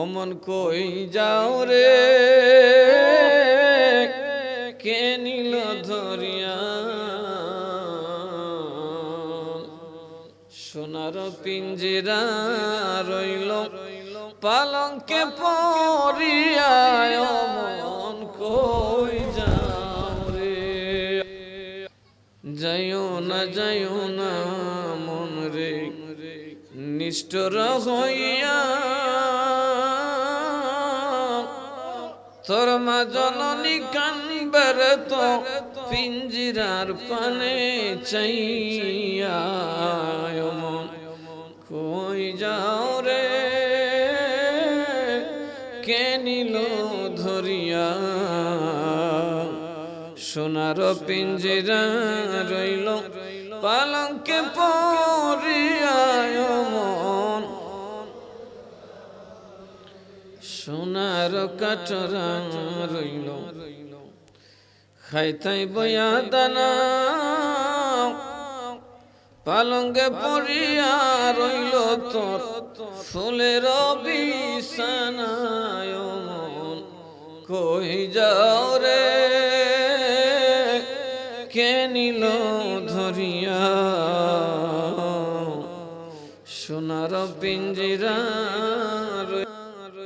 অমন কই যাও রে? কে নিল ধরিয়া? সোনার পিঞ্জিরা রইল, পালঙ্কে পরিয়া অমন কই যাও রে? যাইও না যাইও না মন রে, নিষ্ঠুর হইয়া তোর মা জননী কানবার তো পিঞ্জিরার পানে চাইয়া কই যাও রে? কে নিল ধরিয়া? সোনার পিঞ্জিরা রইল, পালঙ্কে পরিয়ায় সোনার কাটরা রইল। খাইতাই বয়া দানা। পালঙ্গে পড়িয়া রইল তোর। ফুলের বিছানায় কই যাও রে? কে নিল ধরিয়া? সোনার পিঞ্জিরা